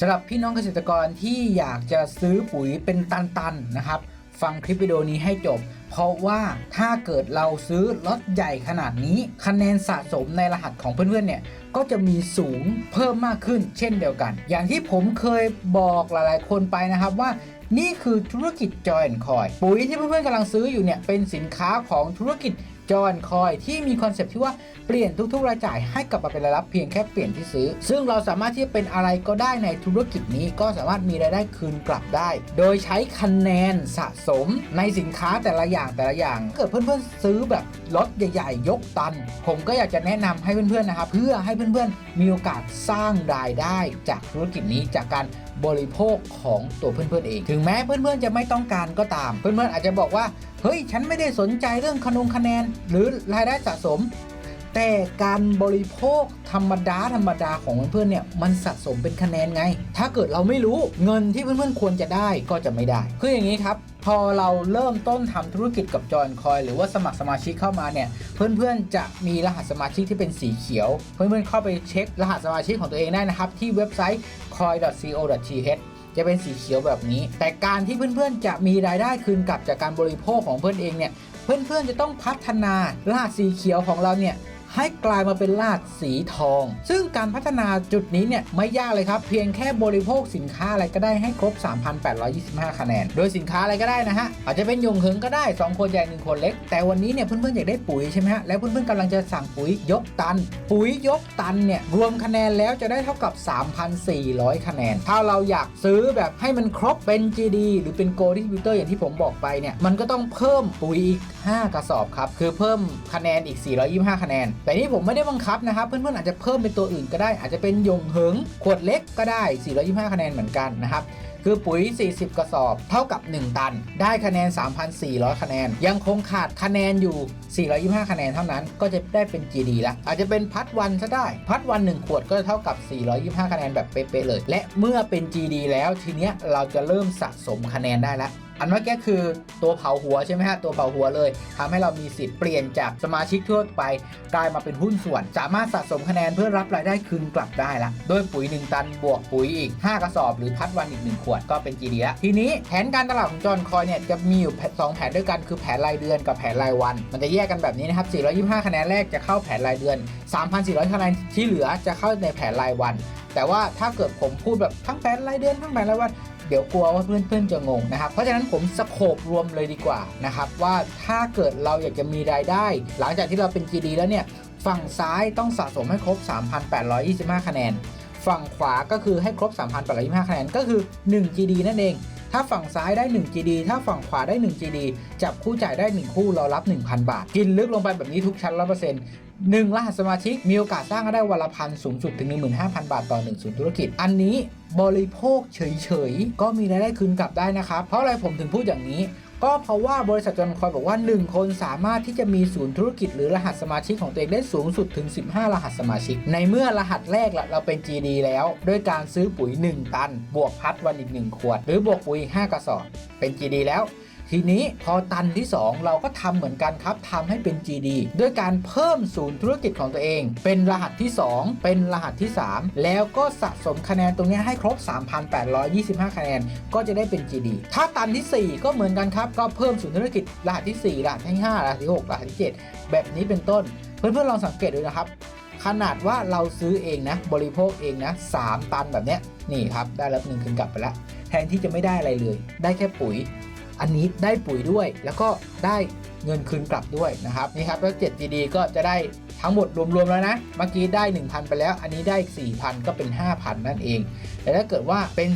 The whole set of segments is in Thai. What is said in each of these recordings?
สำหรับพี่น้องเกษตรกรที่อยากจะซื้อปุ๋ยเป็นตันๆนะครับ ฟังคลิปวิดีโอนี้ให้จบ เพราะว่าถ้าเกิดเราซื้อล็อตใหญ่ขนาดนี้คะแนนสะสมในรหัสของเพื่อนๆเนี่ยก็จะมีสูงเพิ่มมากขึ้นเช่นเดียวกัน อย่างที่ผมเคยบอกหลายๆคนไปนะครับว่านี่คือธุรกิจจอยคอย ปุ๋ยที่เพื่อนๆกำลังซื้ออยู่เนี่ยเป็นสินค้าของธุรกิจ จอยคอยที่มีคอนเซปต์ที่ว่าเปลี่ยนทุกๆรายจ่ายให้กลับมาเป็นรายรับเพียงแค่เปลี่ยนที่ซื้อ ซึ่งเราสามารถที่จะเป็นอะไรก็ได้ในธุรกิจนี้ก็สามารถมีรายได้คืนกลับได้ โดยใช้คะแนนสะสมในสินค้าแต่ละอย่างแต่ละอย่างถ้าเกิดเพื่อนๆซื้อแบบล็อตใหญ่ๆ ยกตัน ผมก็อยากจะแนะนำให้เพื่อนๆนะครับเพื่อให้เพื่อนๆมีโอกาสสร้างรายได้จากธุรกิจนี้จากการบริโภคของตัวเพื่อนๆเอง ถึงแม้เพื่อนๆจะไม่ต้องการก็ตาม เพื่อนๆอาจจะบอกว่า เฮ้ย ฉันไม่ได้สนใจเรื่องคะนงคะแนน หรือรายได้สะสม แต่การบริโภคธรรมดาธรรมดาของเพื่อนๆเนี่ยมันสะสมเป็นคะแนนไง ถ้าเกิดเราไม่รู้เงินที่เพื่อนๆควรจะได้ก็จะไม่ได้ คืออย่างนี้ครับพอเราเริ่มต้นทำธุรกิจกับจอยคอย หรือว่าสมัครสมาชิกเข้ามาเนี่ยเพื่อนๆจะมีรหัสสมาชิกที่เป็นสีเขียว เพื่อนๆเข้าไปเช็ครหัสสมาชิกของตัวเองได้นะครับ ที่เว็บไซต์ coin.co.th จะเป็นสีเขียวแบบนี้ แต่การที่เพื่อนๆจะมีรายได้คืนกลับจากการบริโภคของเพื่อนเองเนี่ยเพื่อนๆจะต้องพัฒนารหัสสีเขียวของเราเนี่ย ให้กลายมาเป็นรหัสสีทอง ซึ่งการพัฒนาจุดนี้เนี่ยไม่ยากเลยครับ เพียงแค่บริโภคสินค้าอะไรก็ได้ให้ครบ 3,825 คะแนน โดยสินค้าอะไรก็ได้นะฮะ อาจจะเป็นยงเหิงก็ได้ 2 คนใหญ่ 1 คนเล็ก แต่วันนี้เนี่ยเพื่อนๆอยากได้ปุ๋ยใช่ไหมฮะ แล้วเพื่อนๆกำลังจะสั่งปุ๋ยยกตัน ปุ๋ยยกตันเนี่ยรวมคะแนนแล้วจะได้เท่ากับ 3,400 คะแนน ถ้าเราอยากซื้อแบบให้มันครบเป็น GD หรือเป็น Gold Distributor อย่างที่ผมบอกไปเนี่ยมันก็ต้องเพิ่มปุ๋ยอีก5กระสอบครับคือเพิ่มคะแนนอีก 425 คะแนนแต่นี่ผมไม่ได้บังคับนะครับ เพื่อนๆอาจจะเพิ่มเป็นตัวอื่นก็ได้ อาจจะเป็นยงเหิงขวดเล็กก็ได้ 425 คะแนนเหมือนกันนะครับคือปุ๋ย 40 กระสอบ เท่ากับ 1 ตัน ได้คะแนน 3,400 คะแนน ยังคงขาดคะแนนอยู่ 425 คะแนนเท่านั้น ก็จะได้เป็น GD ละ อาจจะเป็นพัดวันซะได้ พัดวัน 1 ขวดก็เท่ากับ 425 คะแนนแบบเป๊ะๆเลย และเมื่อเป็น GD แล้วทีเนี้ยเราจะเริ่มสะสมคะแนนได้แล้ว อันเมื่อกี้คือตัวเผาหัวใช่ไหมฮะตัวเผาหัวเลยทำให้เรามีสิทธิ์เปลี่ยนจากสมาชิกทั่วไป กลายมาเป็นหุ้นส่วน สามารถสะสมคะแนนเพื่อรับรายได้คืนกลับได้ละโดยปุ๋ย 1 ตันบวกปุ๋ยอีก 5 กระสอบ หรือพัดวันอีก 1 ขวดก็เป็น GD ละทีนี้แผนการตลาดของจอห์นคอยเนี่ยจะมีอยู่สองแผนด้วยกันคือแผนรายเดือนกับแผนรายวัน มันจะแยกกันแบบนี้นะครับ425 คะแนนแรกจะเข้าแผนรายเดือน 3,400 คะแนนที่เหลือจะเข้าในแผนรายวันแต่ว่าถ้าเกิดผมพูดแบบทั้งแผนรายเดือนทั้งแผนรายวัน เดี๋ยวกลัวว่าเพื่อนๆจะงงนะครับ เพราะฉะนั้นผมสโคบรวมเลยดีกว่านะครับว่าถ้าเกิดเราอยากจะมีรายได้ หลังจากที่เราเป็น GD แล้วเนี่ยฝั่งซ้ายต้องสะสมให้ครบ 3,825 คะแนน ฝั่งขวาก็คือให้ครบ 3,825 คะแนนก็คือ 1 GD นั่นเอง ถ้าฝั่งซ้ายได้ 1 GD ถ้าฝั่งขวาได้ 1 GD จับคู่จ่ายได้ 1 คู่เรารับ 1,000 บาท กินลึกลงไปแบบนี้ทุกชั้นละเปอร์เซ็นต์หนึ่งรหัสสมาชิกมีโอกาสสร้างได้วันละพันสูงสุดถึง 15,000 บาทต่อ1ศูนย์ธุรกิจ อันนี้บริโภคเฉยๆ ก็มีรายได้คืนกลับได้นะครับ เพราะอะไรผมถึงพูดอย่างนี้ ก็เพราะว่าบริษัทจอนคอยบอกว่า 1 คนสามารถที่จะมีศูนย์ธุรกิจหรือรหัสสมาชิกของตัวเองได้สูงสุดถึง 15 รหัสสมาชิก ในเมื่อรหัสแรกละเราเป็น GD แล้ว ด้วยการซื้อปุ๋ย 1 ตัน บวกพัดวันอีก 1 ขวด หรือบวกปุ๋ย 5 กระสอบ เป็น GD แล้ว ทีนี้พอตันที่ 2 เราก็ทำเหมือนกันครับทำให้เป็น GD ด้วยการเพิ่มศูนย์ธุรกิจของตัวเอง เป็นรหัสที่ 2 เป็นรหัสที่ 3 แล้วก็สะสมคะแนนตรงนี้ให้ครบ 3,825 คะแนน ก็จะได้เป็น GD ถ้าตันที่ 4 ก็เหมือนกันครับ ก็เพิ่มศูนย์ธุรกิจรหัสที่ 4รหัสที่5รหัสที่ 6รหัสที่ 7 แบบนี้เป็นต้น เพื่อนๆลองสังเกตดูนะครับขนาดว่าเราซื้อเองนะ บริโภคเองนะ3ตันแบบเนี้ยนี่ครับได้รับหนึ่งคืนกลับไปแล้วแทนที่จะไม่ได้อะไรเลย ได้แค่ปุ๋ย อันนี้ได้ปุ๋ยด้วยแล้วก็ได้เงินคืนกลับด้วยนะครับนี่ครับแล้ว 7GD ก็จะได้ทั้งหมดรวมๆแล้วนะ เมื่อกี้ได้ 1,000 ไปแล้ว อันนี้ได้ 4,000 ก็เป็น 5,000 นั่นเอง แต่ถ้าเกิดว่าเป็น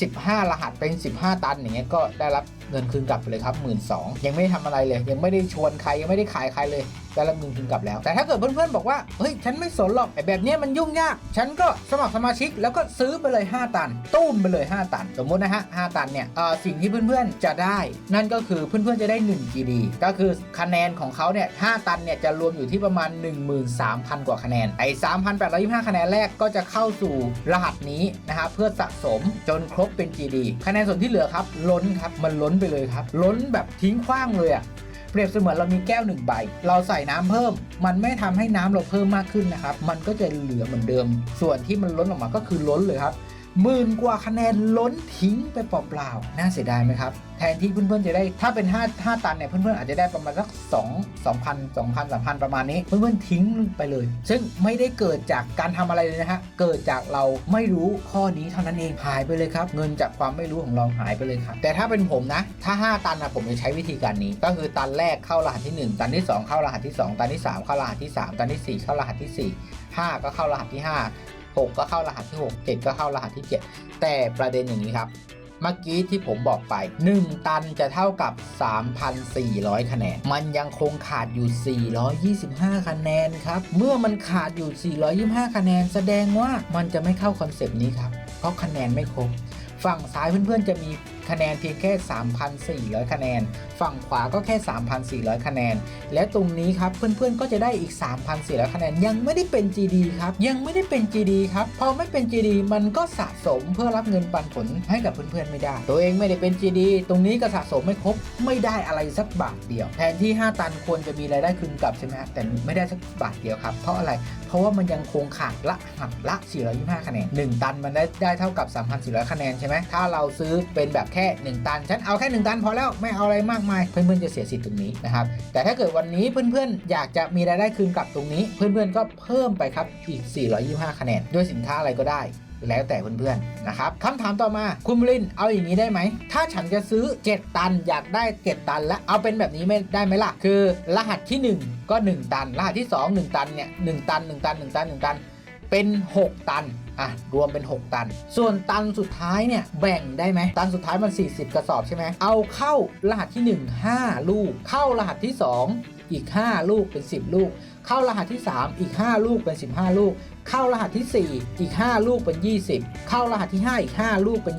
15 รหัสเป็น 15 ตันอย่างเงี้ยก็ได้รับเงินคืนกลับเลยครับ 1 2ื่นยังไม่ได้ทำอะไรเลย ยังไม่ได้ชวนใครยังไม่ได้ขายใครเลย ได้รับเงินคืนกลับแล้ว แต่ถ้าเกิดเพื่อนๆบอกว่า เฮ้ย ฉันไม่สนหรอกไอ้แบบเนี้ยมันยุ่งยาก ฉันก็สมัครสมาชิกแล้วก็ซื้อไปเลย 5 ตันตุ้มไปเลย 5 ตัน สมมุตินะฮะ 5 ตันเนี่ยสิ่งที่เพื่อนๆจะได้ นั่นก็คือเพื่อนๆจะได้ 1 GD ก็คือคะแนนของเขาเนี่ย 5 ตันเนี่ยจะรวมอยู่ที่ประมาณ 13,000 กว่าคะแนน ไอ้ 3,825 คะแนนแรกก็จะเข้าสู่รหัสนี้นะครับเพื่อสะสมจนครบเป็น GD คะแนนส่วนที่เหลือครับ ล้นครับ มันล้นไปเลยครับ ล้นแบบทิ้งขว้างเลยอะ เปรียบเสมือนเรามีแก้วหนึ่งใบ เราใส่น้ำเพิ่ม มันไม่ทำให้น้ำเราเพิ่มมากขึ้นนะครับ มันก็จะเหลือเหมือนเดิม ส่วนที่มันล้นออกมาก็คือล้นเลยครับ หมื่นกว่าคะแนนล้นทิ้งไปเปล่าๆ น่าเสียดายไหมครับ แทนที่เพื่อนๆจะได้ ถ้าเป็น 5 5 ตันเนี่ย เพื่อนๆอาจจะได้ประมาณสัก 2 2,000 2,000 3,000 ประมาณนี้ เพื่อนๆทิ้งไปเลย ซึ่งไม่ได้เกิดจากการทำอะไรเลยนะฮะ เกิดจากเราไม่รู้ข้อนี้เท่านั้นเอง หายไปเลยครับ เงินจากความไม่รู้ของเราหายไปเลยครับ แต่ถ้าเป็นผมนะ ถ้า 5 ตันนะผมจะใช้วิธีการนี้ ก็คือตันแรกเข้ารหัสที่ 1 ตันที่ 2 เข้ารหัสที่ 2 ตันที่ 3 เข้ารหัสที่ 3 ตันที่ 4 เข้ารหัสที่ 4 5 ก็เข้ารหัสที่ 5 6 ก็เข้ารหัสที่ 6 7 ก็เข้ารหัสที่ 7 แต่ประเด็นอย่างนี้ครับ เมื่อกี้ที่ผมบอกไป 1 ตันจะเท่ากับ 3,400 คะแนน มันยังคงขาดอยู่ 425 คะแนนครับ เมื่อมันขาดอยู่ 425 คะแนน แสดงว่ามันจะไม่เข้าคอนเซปต์นี้ครับ เพราะคะแนนไม่ครบ ฝั่งซ้ายเพื่อนๆจะมี คะแนนเพียงแค่ 3,400 คะแนน ฝั่งขวาก็แค่ 3,400 คะแนน และตรงนี้ครับเพื่อนๆก็จะได้อีก 3,400 คะแนนยังไม่ได้เป็น GD ครับยังไม่ได้เป็น GD ครับพอไม่เป็น GD มันก็สะสมเพื่อรับเงินปันผลให้กับเพื่อนๆไม่ได้ ตัวเองไม่ได้เป็น GD ตรงนี้ก็สะสมไม่ครบไม่ได้อะไรสักบาทเดียวแทนที่ 5 ตันควรจะมีรายได้คืนกลับใช่ไหมแต่ไม่ได้สักบาทเดียวครับเพราะอะไรเพราะว่ามันยังคงขาดละหับละ 425 คะแนน1ตันมันได้ได้เท่ากับ 3,400 คะแนนใช่ไหมถ้าเราซื้อเป็นแบบแค่ 1 ตัน ฉันเอาแค่ 1 ตันพอแล้วไม่เอาอะไรมากมาย เพื่อนๆจะเสียสิทธิ์ตรงนี้นะครับ แต่ถ้าเกิดวันนี้เพื่อนๆ อยากจะมีรายได้คืนกลับตรงนี้ เพื่อนๆก็เพิ่มไปครับอีก 425 คะแนนด้วยสินค้าอะไรก็ได้แล้วแต่เพื่อนๆ นะครับคำถามต่อมาคุณบรินเอาอย่างนี้ได้ไหม ถ้าฉันจะซื้อ 7 ตันอยากได้ 7 ตัน และเอาเป็นแบบนี้ไม่ได้ไหมล่ะ คือรหัสที่ 1 ก็ 1 ตัน รหัสที่ 2 1 ตันเนี่ย1ตัน 1 ตัน 1 ตัน 1 ตัน เป็น 6 ตัน อะ รวมเป็น 6 ตัน ส่วนตันสุดท้ายเนี่ย แบ่งได้ไหม ตันสุดท้ายมัน 40 กระสอบใช่ไหม เอาเข้ารหัสที่ 1 5 ลูก เข้ารหัสที่ 2 อีก 5 ลูกเป็น 10 ลูก เข้ารหัสที่ 3 อีก 5 ลูกเป็น 15 ลูก เข้ารหัสที่ 4 อีก 5 ลูกเป็น 20 เข้ารหัสที่ 5 อีก 5 ลูกเป็น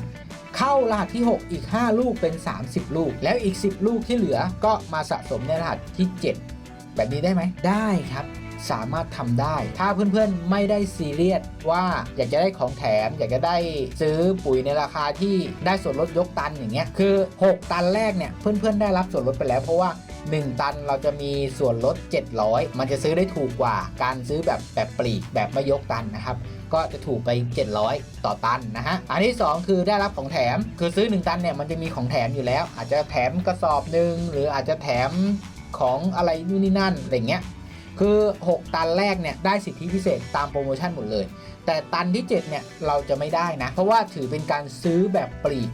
25เข้ารหัสที่ 6 อีก 5 ลูกเป็น 30 ลูก แล้วอีก 10 ลูกที่เหลือก็มาสะสมในรหัสที่ 7 แบบนี้ได้ไหม ได้ครับ สามารถทำได้ ถ้าเพื่อนๆไม่ได้ซีเรียสว่าอยากจะได้ของแถม อยากจะได้ซื้อปุ๋ยในราคาที่ได้ส่วนลดยกตันอย่างเงี้ยคือ 6 ตันแรกเนี่ยเพื่อนๆได้รับส่วนลดไปแล้วเพราะว่า 1 ตันเราจะมีส่วนลด 700 มันจะซื้อได้ถูกกว่าการซื้อแบบแบบปลีกแบบไม่ยกตันนะครับก็จะถูกไป 700 ต่อตันนะฮะ อันที่ 2 คือได้รับของแถม คือซื้อ 1 ตันเนี่ยมันจะมีของแถมอยู่แล้ว อาจจะแถมกระสอบหนึ่งหรืออาจจะแถมของอะไรนู่นนี่นั่นอะไรเงี้ย คือ 6 ตันแรกเนี่ยได้สิทธิพิเศษตามโปรโมชั่นหมดเลย แต่ตันที่ 7 เนี่ยเราจะไม่ได้นะ เพราะว่าถือเป็นการซื้อแบบปลีก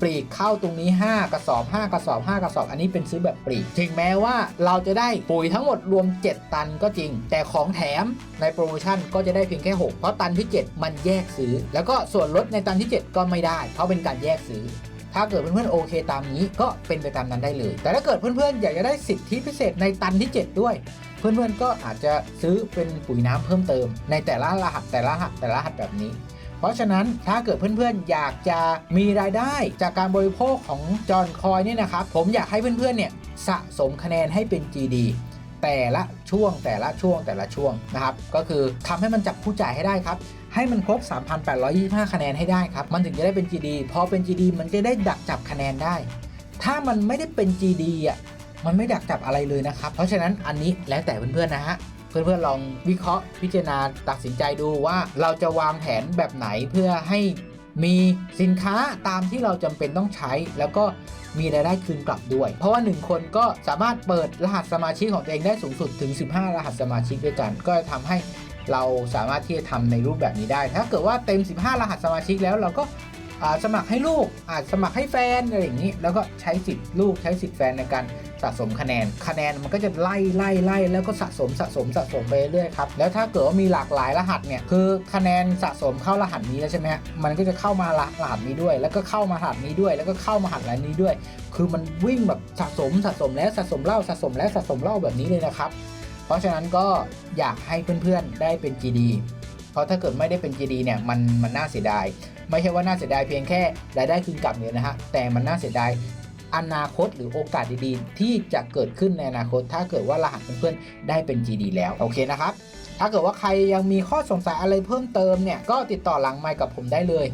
ปลีกเข้าตรงนี้ 5 กระสอบ 5 กระสอบ 5 กระสอบ อันนี้เป็นซื้อแบบปลีก ถึงแม้ว่าเราจะได้ปุ๋ยทั้งหมดรวม 7 ตันก็จริง แต่ของแถมในโปรโมชั่นก็จะได้เพียงแค่ 6 เพราะตันที่ 7 มันแยกซื้อ แล้วก็ส่วนลดในตันที่ 7 ก็ไม่ได้ เพราะเป็นการแยกซื้อถ้าเกิดเพื่อนๆโอเคตามนี้ก็เป็นไปตามนั้นได้เลย แต่ถ้าเกิดเพื่อนๆอยากจะได้สิทธิพิเศษในตันที่ 7 ด้วย เพื่อนๆก็อาจจะซื้อเป็นปุ๋ยน้ำเพิ่มเติม ในแต่ละรหัสแต่ละรหัสแต่ละรหัสแบบนี้ เพราะฉะนั้นถ้าเกิดเพื่อนๆ อยากจะมีรายได้จากการบริโภคของจอนคอยนี่นะครับ ผมอยากให้เพื่อนๆเนี่ยสะสมคะแนนให้เป็น GD แต่ละช่วงแต่ละช่วงแต่ละช่วงนะครับ ก็คือทำให้มันจับผู้จ่ายให้ได้ครับ ให้มันครบ 3,825 คะแนนให้ได้ครับ มันถึงจะได้เป็น GD พอเป็น GD มันจะได้ดักจับคะแนนได้ ถ้ามันไม่ได้เป็น GD อะ มันไม่ดักจับอะไรเลยนะครับ เพราะฉะนั้นอันนี้แล้วแต่เพื่อนๆนะฮะเพื่อนๆลองวิเคราะห์พิจารณาตัดสินใจดูว่าเราจะวางแผนแบบไหนเพื่อให้มีสินค้าตามที่เราจำเป็นต้องใช้ แล้วก็มีรายได้คืนกลับด้วย เพราะว่า 1 คนก็สามารถเปิดรหัสสมาชิกของตัวเองได้สูงสุดถึง 15 รหัสสมาชิกด้วยกัน ก็จะทำให้เราสามารถที่จะทำในรูปแบบนี้ได้ ถ้าเกิดว่าเต็ม 15 รหัสสมาชิกแล้วเราก็ สมัครให้ลูกอาจสมัครให้แฟนอะไรอย่างนี้ แล้วก็ใช้สิทธิ์ลูกใช้สิทธิ์แฟนในการสะสมคะแนน คะแนนมันก็จะไล่ไล่ไล่แล้วก็สะสมสะสมสะสมไปเรื่อยครับ แล้วถ้าเกิดว่ามีหลากหลายรหัสเนี่ยคือคะแนนสะสมเข้ารหัสนี้แล้วใช่ไหมฮะมันก็จะเข้ามารหัสนี้ด้วย แล้วก็เข้ารหัสนี้ด้วย แล้วก็เข้ามารหัสนี้ด้วย คือมันวิ่งแบบสะสมสะสมแล้วสะสมเล่าสะสมแล้วสะสมเล่าแบบนี้เลยนะครับ เพราะฉะนั้นก็อยากให้เพื่อนๆได้เป็น GD เพราะถ้าเกิดไม่ได้เป็น GD เนี่ยมันมันน่าเสียดาย ไม่ใช่ว่าน่าเสียดายเพียงแค่รายได้คืนกลับเนี่ยนะฮะแต่มันน่าเสียดายอนาคตหรือโอกาสดีๆ ที่จะเกิดขึ้นในอนาคต ถ้าเกิดว่ารหัสเพื่อนๆได้เป็น GD แล้วโอเคนะครับ ถ้าเกิดว่าใครยังมีข้อสงสัยอะไรเพิ่มเติมเนี่ยก็ติดต่อหลังไมค์กับผมได้เลย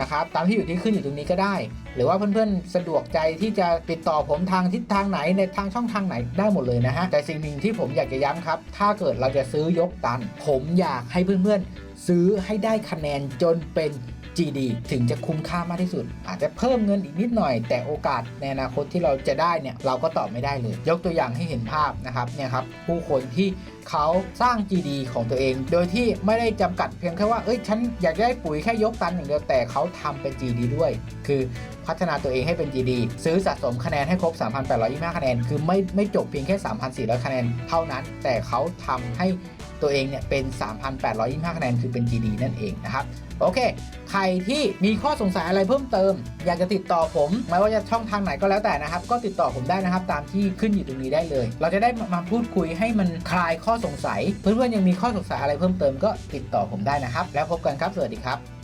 นะครับตามที่อยู่ที่ขึ้นอยู่ตรงนี้ก็ได้ หรือว่าเพื่อนๆ สะดวกใจที่จะติดต่อผมทางทิศทางไหนในทางช่องทางไหนได้หมดเลยนะฮะแต่สิ่งหนึ่งที่ผมอยากจะย้ำครับ ถ้าเกิดเราจะซื้อยกตัน ผมอยากให้เพื่อนๆ ซื้อให้ได้คะแนนจนเป็น GD ถึงจะคุ้มค่ามากที่สุด อาจจะเพิ่มเงินอีกนิดหน่อย แต่โอกาสในอนาคตที่เราจะได้เนี่ยเราก็ตอบไม่ได้เลย ยกตัวอย่างให้เห็นภาพนะครับเนี่ยครับผู้คนที่เขาสร้าง GD ของตัวเอง โดยที่ไม่ได้จำกัดเพียงแค่ว่าเอ้ยฉันอยากได้ปุ๋ยแค่ยกตันอย่างเดียวแต่เขาทำเป็น GD ด้วย คือพัฒนาตัวเองให้เป็น GD ซื้อสะสมคะแนนให้ครบ 3,825 คะแนน คือไม่ไม่จบเพียงแค่ 3,400 คะแนนเท่านั้น แต่เขาทำให้ ตัวเองเนี่ยเป็น 3,825คะแนนคือเป็น GD นั่นเองนะครับโอเค ใครที่มีข้อสงสัยอะไรเพิ่มเติม อยากจะติดต่อผมไม่ว่าจะช่องทางไหนก็แล้วแต่นะครับ ก็ติดต่อผมได้นะครับ ตามที่ขึ้นอยู่ตรงนี้ได้เลย เราจะได้มาพูดคุยให้มันคลายข้อสงสัย เพื่อนๆยังมีข้อสงสัยอะไรเพิ่มเติมก็ติดต่อผมได้นะครับ แล้วพบกันครับสวัสดีครับ